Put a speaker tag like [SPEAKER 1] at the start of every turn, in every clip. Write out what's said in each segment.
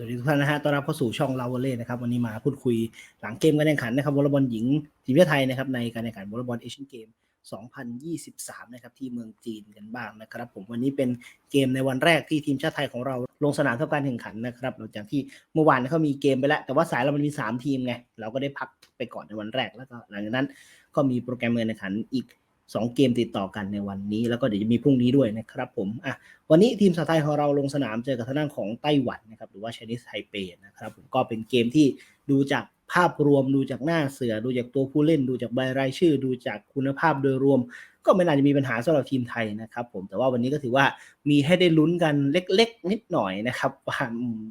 [SPEAKER 1] สวัสดีทุกท่านนะฮะ ต้อนรับเข้าสู่ช่องลาวอลเล่นะครับ วันนี้มาพูดคุยหลังเกมการแข่งขันนะครับวอลเลย์บอลหญิงทีมชาติไทยนะครับในการแข่งขันวอลเลย์บอลเอเชียนเกม 2023 นะครับที่เมืองจีนกันบ้างนะครับ ผมวันนี้เป็นเกมในวันแรกที่ทีมชาติไทยของเราลงสนามทำการแข่งขันนะครับหลังจากที่เมื่อวานเขามีเกมไปแล้ว แต่ว่าสายเรามันมี 3 ทีมไง เราก็ได้พักไปก่อนในวันแรกแล้วก็หลังจากนั้นก็มีโปรแกรมการแข่งขันอีก 2 เกมติดต่อกันในวันนี้ แล้วก็เดี๋ยวจะมีพรุ่งนี้ด้วยนะครับผมอะวันนี้ทีมสาไทยของเราลงสนามเจอกับทางด้านของไต้หวันนะครับหรือว่า Chinese Taipei นะครับผมก็เป็นเกมที่ดูจากภาพรวมดูจากหน้าเสือดูจากตัวผู้เล่น ดูจากใบรายชื่อ ดูจากคุณภาพโดยรวม ก็ไม่น่าจะมีปัญหาสำหรับทีมไทยนะครับผมแต่ว่าวันนี้ก็ถือว่ามีให้ได้ลุ้นกันเล็ก ๆ นิดหน่อยนะครับ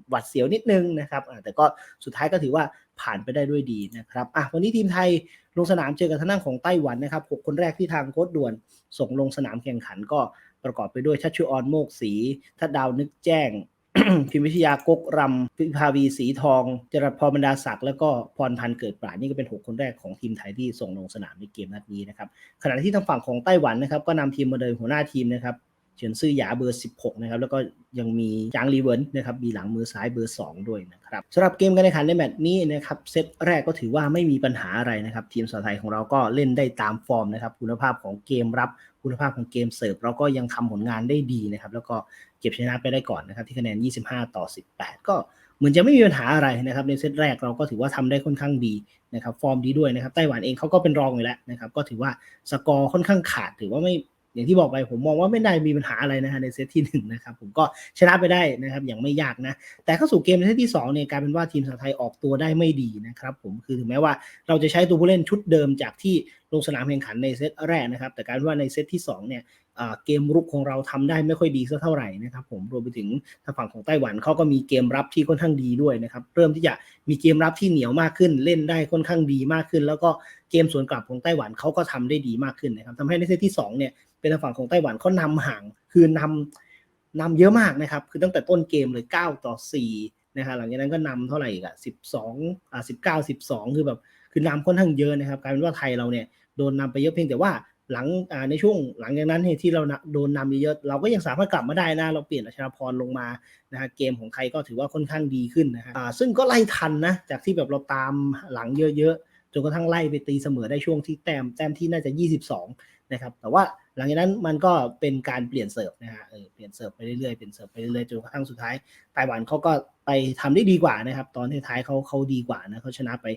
[SPEAKER 1] หวัดเสียวนิดนึงนะครับแต่ก็สุดท้ายก็ถือว่า ผ่านไปได้ด้วยดีนะครับอะวันนี้ทีมไทยลงสนามเจอกับทางด้านของไต้หวันนะครับหกคนแรกที่ทางโค้ชด่วนส่งลงสนามแข่งขันก็ประกอบไปด้วยชัชชุออนโมกศรีทัดดาวนึกแจ้ง พิมพิชยากกรำพิภาวีสีทอง จรัสพรบรรดาศักดิ์แล้วก็พรพันธ์เกิดปราดนี่ก็เป็น 6 คนแรกของทีมไทยที่ส่งลงสนามในเกมนัดนี้นะครับขณะที่ทางฝั่งของไต้หวันนะครับก็นำทีมมาโดยหัวหน้าทีมนะครับ เฉินซื่อหยาเบอร์ 16 นะครับ แล้วก็ยังมีจางลีเวินนะครับ มีหลังมือซ้ายเบอร์ 2 ด้วยนะครับสำหรับเกมการแข่งขันในแมตช์นี้นะครับเซตแรกก็ถือว่าไม่มีปัญหาอะไรนะครับ ทีมสาวไทยของเราก็เล่นได้ตามฟอร์มนะครับ คุณภาพของเกมรับคุณภาพของเกมเสิร์ฟเราก็ยังทำผลงานได้ดีนะครับ แล้วก็เก็บชนะไปได้ก่อนนะครับ ที่คะแนน 25 ต่อ 18 ก็เหมือนจะไม่มีปัญหาอะไรนะครับ ในเซตแรกเราก็ถือว่าทำได้ค่อนข้างดีนะครับ ฟอร์มดีด้วยนะครับไต้หวันเองเขาก็เป็นรองอยู่แล้วนะครับ ก็ถือว่าสกอร์ค่อนข้างขาดถือว่าไม่ อย่างที่บอกไปผมมองว่าไม่ได้มีปัญหาอะไรนะฮะในเซตที่หนึ่งนะครับผมก็ชนะไปได้นะครับอย่างไม่ยากนะ แต่เข้าสู่เกมในเซตที่2เนี่ยกลายเป็นว่าทีมสาวไทยออกตัวได้ไม่ดีนะครับผมคือถึงแม้ว่าเราจะใช้ตัวผู้เล่นชุดเดิมจากที่ลงสนามแข่งขันในเซตแรกนะครับ แต่การว่าในเซตที่2เนี่ยเกมรุกของเราทำได้ไม่ค่อยดีสักเท่าไหร่นะครับผมรวมไปถึงทางฝั่งของไต้หวันเขาก็มีเกมรับที่ค่อนข้างดีด้วยนะครับเริ่มที่จะมีเกมรับที่เหนียวมากขึ้น เล่นได้ค่อนข้างดีมากขึ้น แล้วก็เกมสวนกลับของไต้หวันเขาก็ทำได้ดีมากขึ้นนะครับทำให้ในเซตที่2เนี่ย เป็นทางฝั่งของไต้หวันเขานำห่างคือนำนำเยอะมากนะครับ คือตั้งแต่ต้นเกมเลย 9 ต่อ4นะครับหลังจากนั้นก็นำเท่าไหร่อีกอะ12อ่า19 12 คือแบบคือนำค่อนข้างเยอะนะครับกลายเป็นว่าไทยเราเนี่ยโดนนำไปเยอะเพียงแต่ว่าหลังอ่าในช่วงหลังจากนั้นที่เราโดนนำเยอะเราก็ยังสามารถกลับมาได้นะ เราเปลี่ยนอัชราพรลงมานะฮะเกมของไทยก็ถือว่าค่อนข้างดีขึ้นนะฮะอ่าซึ่งก็ไล่ทันนะ จากที่แบบเราตามหลังเยอะๆจนกระทั่งไล่ไปตีเสมอได้ช่วงที่แต้มแต้มที่น่าจะ 22 นะครับ แต่ว่า หลังจากนั้นมันก็เป็นการเปลี่ยนเสิร์ฟนะฮะเออเปลี่ยนเสิร์ฟไปเรื่อยๆเปลี่ยนเสิร์ฟไปเรื่อยๆจนกระทั่งสุดท้ายไต้หวันเขาก็ไปทำได้ดีกว่านะครับ ตอนท้ายเขาเขาดีกว่านะเขาชนะไป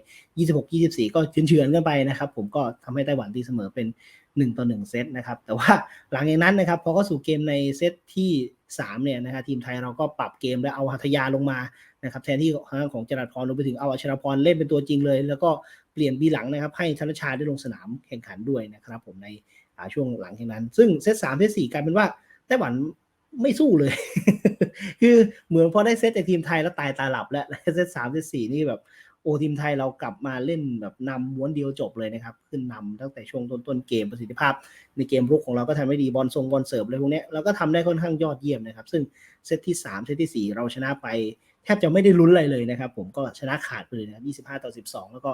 [SPEAKER 1] 26-24 ก็เฉือนๆกันไปนะครับ ผมก็ทำให้ไต้หวันตีเสมอเป็น 1 ต่อ 1 เซตนะครับ แต่ว่าหลังจากนั้นนะครับพอเข้าสู่เกมในเซตที่3เนี่ยนะฮะทีมไทยเราก็ปรับเกมและเอาหัตยาลงมานะครับแทนที่ทางของจรัสพรลงไปถึงเอาอัชรพรเล่นเป็นตัวจริงเลย แล้วก็เปลี่ยนบีหลังนะครับให้ธนชาได้ลงสนามแข่งขันด้วยนะครับ ผมใน ช่วงหลังจากนั้น ซึ่งเซตสามเซตสี่กลายเป็นว่าไต้หวันไม่สู้เลย คือเหมือนพอได้เซตจากทีมไทยแล้วตายตาหลับแล้วเซตสามเซตสี่นี่แบบโอทีมไทยเรากลับมาเล่นแบบนำม้วนเดียวจบเลยนะครับ ขึ้นนำตั้งแต่ช่วงต้นต้นเกมประสิทธิภาพ ในเกมรุกของเราก็ทำได้ดีบอลทรงบอลเสิร์ฟเลยพวกนี้เราก็ทำได้ค่อนข้างยอดเยี่ยมนะครับ ซึ่งเซตที่ 3 เซตที่ 4 เราชนะไป แทบจะไม่ได้ลุ้นอะไรเลยนะครับ ผมก็ชนะขาดไปเลยนะครับ25 ต่อ 12 แล้วก็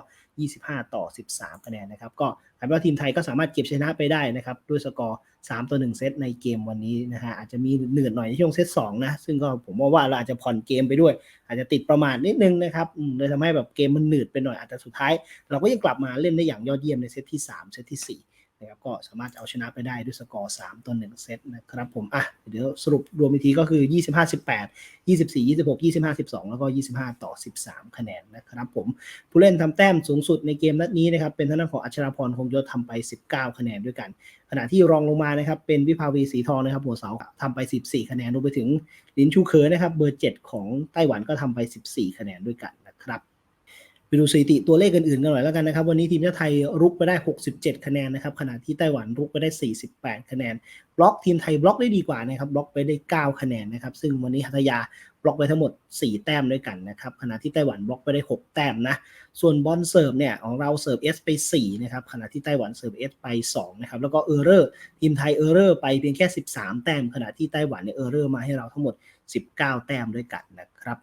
[SPEAKER 1] 25 ต่อ 13 คะแนนนะครับ ก็กลายเป็นว่าทีมไทยก็สามารถเก็บชนะไปได้นะครับ ด้วยสกอร์ 3 ต่อ 1 เซตในเกมวันนี้นะฮะอาจจะมีเหนื่อยหน่อยในช่วงเซต2นะ ซึ่งก็ผมว่าว่าเราอาจจะผ่อนเกมไปด้วย อาจจะติดประมาทนิดนึงนะครับเลยทำให้แบบเกมมันหนืดไปหน่อยอาจจะสุดท้าย เราก็ยังกลับมาเล่นได้อย่างยอดเยี่ยมในเซตที่ 3 เซตที่ 4 นะครับก็สามารถเอาชนะไปได้ด้วยสกอร์ 3ต่อ1เซตนะครับผมอะเดี๋ยวสรุปรวมอีกทีก็คือ 25 18 24 26 25 12 แล้วก็ 25 ต่อ 13 คะแนนนะครับผมผู้เล่นทำแต้มสูงสุดในเกมนัดนี้นะครับเป็นทางด้านของอัชราพรคงยศทำไป 19 คะแนนด้วยกัน ขณะที่รองลงมานะครับเป็นวิภาวีสีทองนะครับหัวเสาทำไป 14 คะแนนรวมไปถึงลินชูเคอนะครับเบอร์ 7 ของไต้หวันก็ทำไป 14 คะแนนด้วยกันนะครับ ดูสถิติตัวเลขอื่นๆกันหน่อยแล้วกันนะครับ วันนี้ทีมชาติไทยรุกไปได้ 67 คะแนนนะครับขณะที่ไต้หวันรุกไปได้ 48 คะแนน บล็อกทีมไทยบล็อกได้ดีกว่านะครับบล็อกไปได้ 9 คะแนนนะครับ ซึ่งวันนี้หัตยาบล็อกไปทั้งหมด 4 แต้มด้วยกันนะครับขณะที่ไต้หวันบล็อกไปได้ 6 แต้มนะส่วนบอลเสิร์ฟเนี่ยของเราเสิร์ฟเอสไป4นะครับขณะที่ไต้หวันเสิร์ฟเอสไป2นะครับแล้วก็เออร์เรอร์ทีมไทยเออร์เรอร์ไปเพียงแค่ 13 แต้ม ขณะที่ไต้หวันเนี่ยเออร์เรอร์มาให้เราทั้งหมด 19 แต้มด้วยกันนะครับ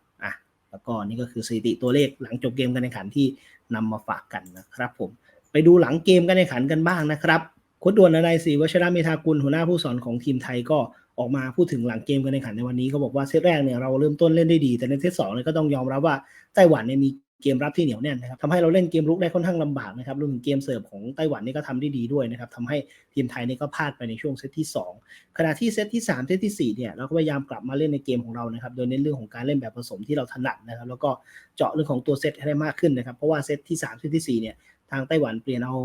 [SPEAKER 1] แล้วก็นี่ก็คือสถิติตัวเลขหลังจบเกมการแข่งขันที่นำมาฝากกันนะครับผมไปดูหลังเกมการแข่งขันกันบ้างนะครับโค้ชด่วนนายศรีวชระเมธากุลหัวหน้าผู้สอนของทีมไทยก็ออกมาพูดถึงหลังเกมการแข่งขันในวันนี้ก็บอกว่าเซตแรกเนี่ยเราเริ่มต้นเล่นได้ดี แต่ในเซตสองเนี่ยก็ต้องยอมรับว่าไต้หวันเนี่ยมี เกมรับที่เหนียวแน่นนะครับทำให้เราเล่นเกมรุกได้ค่อนข้างลำบากนะครับรวมถึงเกมเสิร์ฟของไต้หวันนี่ก็ทำได้ดีด้วยนะครับทำให้ทีมไทยนี่ก็พลาดไปในช่วงเซตที่ 2 ขณะที่เซตที่ 3 เซตที่ 4 เนี่ยเราก็พยายามกลับมาเล่นในเกมของเรานะครับโดยเน้นเรื่องของการเล่นแบบผสมที่เราถนัดนะครับแล้วก็เจาะเรื่องของตัวเซตให้ได้มากขึ้นนะครับเพราะว่าเซตที่3เซตที่4เนี่ยทางไต้หวันเปลี่ยนเอา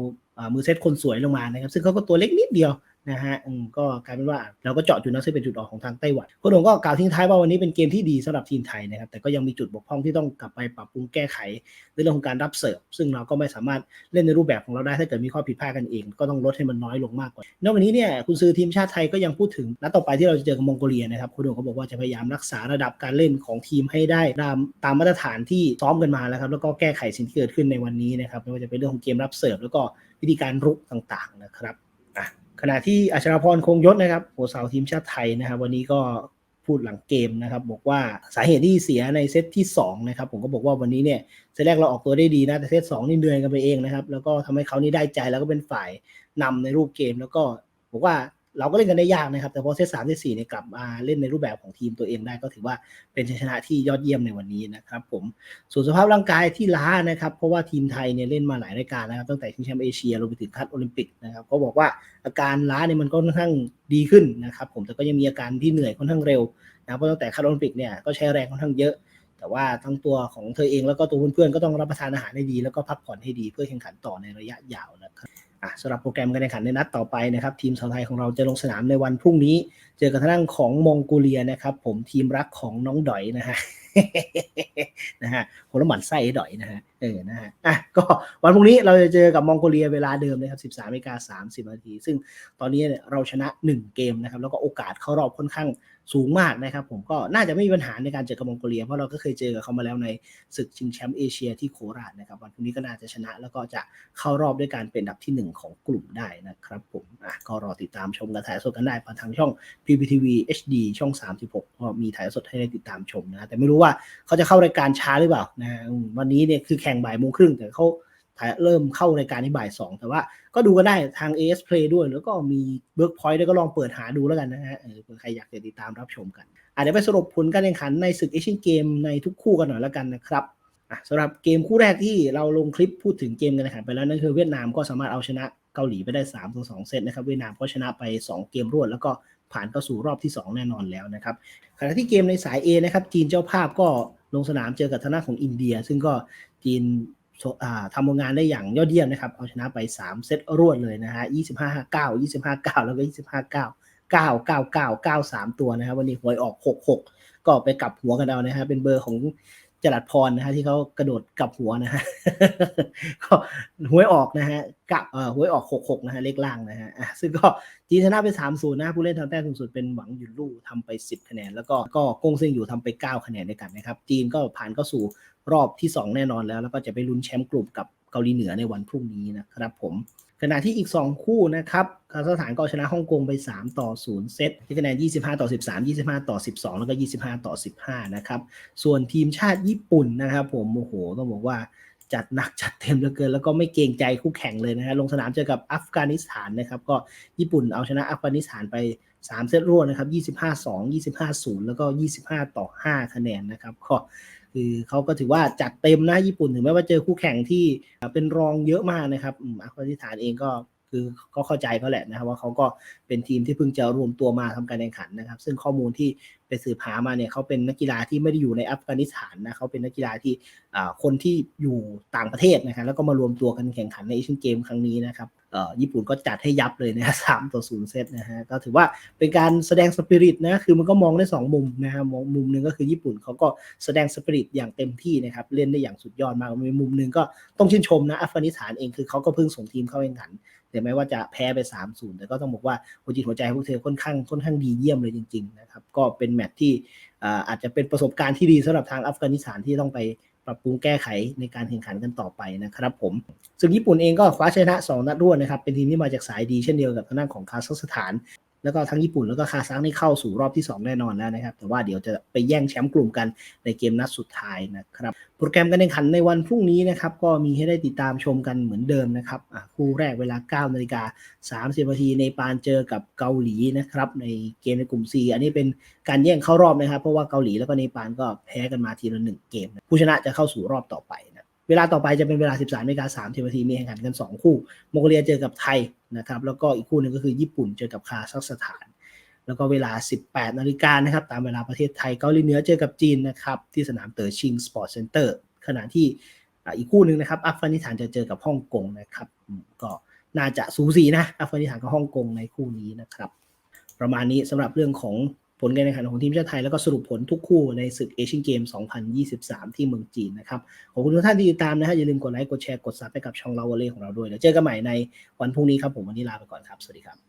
[SPEAKER 1] มือเซตคนสวยลงมานะครับซึ่งเขาก็ตัวเล็กนิดเดียวนะฮะก็กลายเป็นว่าเราก็เจาะจุดนั้นซึ่งเป็นจุดอ่อนของทางไต้หวันโค้ชหงก็กล่าวทิ้งท้ายว่าวันนี้เป็นเกมที่ดีสำหรับทีมไทยนะครับแต่ก็ยังมีจุดบกพร่องที่ต้องกลับไปปรับปรุงแก้ไขในเรื่องของการรับเสิร์ฟซึ่งเราก็ไม่สามารถเล่นในรูปแบบของเราได้ถ้าเกิดมีข้อผิดพลาดกันเอง ก็ต้องลดให้มันน้อยลงมากกว่านอกจากนี้เนี่ยคุณซื้อทีมชาติไทยก็ยังพูดถึงนัดต่อไปที่เราจะเจอกับมองโกเลียนะครับคุณหงเขาบอกว่าจะพยายามรักษาระดับการเล่นของทีมให้ได้ตามตามมาตรฐานที่ซ้อมกันมาแล้วครับแล้วก็แก้ไขสิ่งที่เกิดขึ้นในวันนี้นะครับไม่ว่าจะเป็นเรื่องของเกมรับเสิร์ฟแล้วก็วิธีการรุกต่างๆนะครับ ขณะที่อัชราพรคงยศนะครับโหสาวทีมชาติไทยนะครับ วันนี้ก็พูดหลังเกมนะครับ บอกว่าสาเหตุที่เสียในเซตที่2นะครับผมก็บอกว่าวันนี้เนี่ยเซตแรกเราออกตัวได้ดีนะแต่เซต2นี่เหนื่อยกันไปเองนะครับ แล้วก็ทำให้เขานี่ได้ใจแล้วก็เป็นฝ่ายนำในรูปเกม แล้วก็บอกว่า เราก็เล่นกันได้ยากนะครับ แต่พอเซตสามเซตสี่เนี่ยกลับมาเล่นในรูปแบบของทีมตัวเองได้ก็ถือว่าเป็นชัยชนะที่ยอดเยี่ยมในวันนี้นะครับผมส่วนสภาพร่างกายที่ล้านะครับ เพราะว่าทีมไทยเนี่ยเล่นมาหลายรายการนะครับตั้งแต่ชิงแชมป์เอเชียรวมไปถึงคัดโอลิมปิกนะครับเขาบอกว่าอาการล้าเนี่ยมันก็ค่อนข้างดีขึ้นนะครับผมแต่ก็ยังมีอาการที่เหนื่อยค่อนข้างเร็วนะเพราะตั้งแต่คัดโอลิมปิกเนี่ยก็ใช้แรงค่อนข้างเยอะ แต่ว่าทั้งตัวของเธอเองแล้วก็ตัวเพื่อนๆก็ต้องรับประทานอาหารให้ดี แล้วก็พักผ่อนให้ดีเพื่อแข่งขันต่อในระยะยาวนะครับ สำหรับโปรแกรมการแข่งขันในนัดต่อไปนะครับ ทีมสาวไทยของเราจะลงสนามในวันพรุ่งนี้ เจอกับทางด้านของมองโกเลียนะครับ ผมทีมรักของน้องดอยนะฮะนะฮะคนละหมันไส้ดอยนะฮะเออนะฮะอะก็วันพรุ่งนี้เราจะเจอกับมองโกเลียเวลาเดิมนะครับ13นาฬิกา30นาที ซึ่งตอนนี้เนี่ยเราชนะ 1 เกมนะครับ แล้วก็โอกาสเข้ารอบค่อนข้างสูงมากนะครับ ผมก็น่าจะไม่มีปัญหาในการเจอกับมองโกเลีย เพราะเราก็เคยเจอกับเขามาแล้วในศึกชิงแชมป์เอเชียที่โคราชนะครับ วันพรุ่งนี้ก็น่าจะชนะแล้วก็จะเข้ารอบด้วยการเป็นอันดับที่ 1 ของกลุ่มได้นะครับ ผมอะก็รอติดตามชมกันถ่ายสดกันได้ผ่านทางช่อง PPTV HD ช่อง 36 ก็มีถ่ายสดให้ได้ติดตามชมนะแต่ไม่รู้ว่าเขาจะเข้ารายการช้าหรือเปล่านะวันนี้เนี่ยคือแข่งบ่ายโมงครึ่งแต่เขาเริ่มเข้ารายการที่บ่ายสองแต่ว่าก็ดูกันได้ทาง AS Play ด้วย แล้วก็มีเบิร์กพอยต์ด้วยก็ลองเปิดหาดูแล้วกันนะฮะเผื่อใครอยากจะติดตามรับชมกันอะเดี๋ยวไปสรุปผลการแข่งขันในศึกเอเชียนเกมในทุกคู่กันหน่อยแล้วกันนะครับสำหรับเกมคู่แรกที่เราลงคลิปพูดถึงเกมการแข่งขันไปแล้วนั่นคือเวียดนามก็สามารถเอาชนะเกาหลีไปได้3ต่อ2เซตนะครับเวียดนามก็ชนะไป 2 เกมรวด แล้วก็ ผ่านเข้าสู่รอบที่ 2 แน่นอนแล้วนะครับขณะที่เกมในสาย A นะครับจีนเจ้าภาพก็ลงสนามเจอกับทางด้านของอินเดีย ซึ่งก็จีนทำผลงานได้อย่างยอดเยี่ยมนะครับ เอาชนะไป 3 เซตรวดเลยนะฮะ 25 9 25 9 แล้วก็ 25 9 9 9 9 9 3 ตัวนะครับ วันนี้หวยออก 66 ก็ไปกลับหัวกันเอานะฮะเป็นเบอร์ของจรัดพรนะฮะที่เขากระโดดกลับหัวนะฮะก็หวยออกนะฮะกับเอ่อหวยออก66นะฮะเลขล่างนะฮะซึ่งก็จีนชนะไป3-0นย์นะผู้เล่นทำแต้มสูงสุดเป็นหวังหยุนลู่ทำไป10คะแนน แล้วก็ก็กงเซิงอยู่ทำไป9คะแนนด้วยกันนะครับ จีนก็ผ่านเข้าสู่รอบที่2แน่นอนแล้ว แล้วก็จะไปลุ้นแชมป์กลุ่มกับ เกาหลีเหนือในวันพรุ่งนี้นะครับผมขณะที่อีก 2 คู่นะครับคาซัคสถานก็ชนะฮ่องกงไป 3 ต่อ 0 เซตที่คะแนน 25 ต่อ 13 25 ต่อ 12 แล้วก็ 25 ต่อ 15 นะครับ ส่วนทีมชาติญี่ปุ่นนะครับผม โอ้โห ต้องบอกว่าจัดหนักจัดเต็มเหลือเกิน แล้วก็ไม่เกรงใจคู่แข่งเลยนะฮะลงสนามเจอกับอัฟกานิสถานนะครับ ก็ญี่ปุ่นเอาชนะอัฟกานิสถานไป 3 เซตรวดนะครับ 25 2 25 0 แล้วก็ 25 ต่อ 5 คะแนนนะครับก็ คือเขาก็ถือว่าจัดเต็มนะญี่ปุ่นถึงแม้ว่าเจอคู่แข่งที่เป็นรองเยอะมากนะครับอัฟกานิสถานเองก็คือก็เข้าใจเขาแหละนะครับว่าเขาก็เป็นทีมที่เพิ่งจะรวมตัวมาทำการแข่งขันนะครับ ซึ่งข้อมูลที่ไปสืบหามาเนี่ยเขาเป็นนักกีฬาที่ไม่ได้อยู่ในอัฟกานิสถานนะเขาเป็นนักกีฬาที่คนที่อยู่ต่างประเทศนะครับแล้วก็มารวมตัวกันแข่งขันในเอเชียนเกมครั้งนี้นะครับ ญี่ปุ่นก็จัดให้ยับเลยนะสามต่อศูนย์เซตนะฮะก็ถือว่าเป็นการแสดงสปิริตนะคือมันก็มองได้ 2 มุมนะฮะมุมหนึ่งก็คือญี่ปุ่นเขาก็แสดงสปิริตอย่างเต็มที่นะครับเล่นได้อย่างสุดยอดมากมีมุมหนึ่งก็ต้องชื่นชมนะอัฟกานิสถานเองคือเขาก็เพิ่งส่งทีมเข้าแข่งขันแต่แม้ว่าจะแพ้ไป 3-0 แต่ก็ต้องบอกว่าหัวจิตหัวใจพวกเธอค่อนข้างค่อนข้างดีเยี่ยมเลยจริงๆนะครับก็เป็นแมตช์ที่อาจจะเป็นประสบการณ์ที่ดีสำหรับทางอัฟกานิสถานที่ต้องไป ปรับปรุงแก้ไขในการแข่งขันกันต่อไปนะครับผมซึ่งญี่ปุ่นเองก็คว้าชนะ 2 นัดรวดนะครับ เป็นทีมที่มาจากสายดีเช่นเดียวกับทางด้านของคาซัคสถาน แล้วก็ทั้งญี่ปุ่นแล้วก็คาซัคนี่เข้าสู่รอบที่ 2 แน่นอนแล้วนะครับ แต่ว่าเดี๋ยวจะไปแย่งแชมป์กลุ่มกันในเกมนัดสุดท้ายนะครับ โปรแกรมการแข่งขันในวันพรุ่งนี้นะครับ ก็มีให้ได้ติดตามชมกันเหมือนเดิมนะครับคู่แรกเวลา9นาฬิกา30นาทีในปานเจอกับเกาหลีนะครับ ในเกมในกลุ่ม C อันนี้เป็นการแย่งเข้ารอบนะครับ เพราะว่าเกาหลีแล้วก็เนปาลก็แพ้กันมาทีละหนึ่งเกม ผู้ชนะจะเข้าสู่รอบต่อไป เวลาต่อไปจะเป็นเวลา 13นาฬิกา30นาทีมีแข่งขันกัน 2 คู่มองโกเลียเจอกับไทยนะครับแล้วก็อีกคู่หนึ่งก็คือญี่ปุ่นเจอกับคาซัคสถาน แล้วก็เวลา 18นาฬิกานะครับตามเวลาประเทศไทยเกาหลีเหนือเจอกับจีนนะครับที่สนามเต๋อชิงสปอร์ตเซ็นเตอร์ขณะที่อีกคู่หนึ่งนะครับอัฟกานิสถานจะเจอกับฮ่องกงนะครับก็น่าจะสูสีนะอัฟกานิสถานกับฮ่องกงในคู่นี้นะครับ ประมาณนี้สำหรับเรื่องของ ผลการแข่งขันของทีมชาติไทย แล้วก็สรุปผลทุกคู่ในศึกเอเชียนเกม 2023 ที่เมืองจีนนะครับขอบคุณทุกท่านที่ติดตามนะฮะอย่าลืมกดไลค์กดแชร์กดซับให้กับช่องเราวอลเล่ของเราด้วยเดี๋ยวเจอกันใหม่ในวันพรุ่งนี้ครับผมวันนี้ลาไปก่อนครับสวัสดีครับ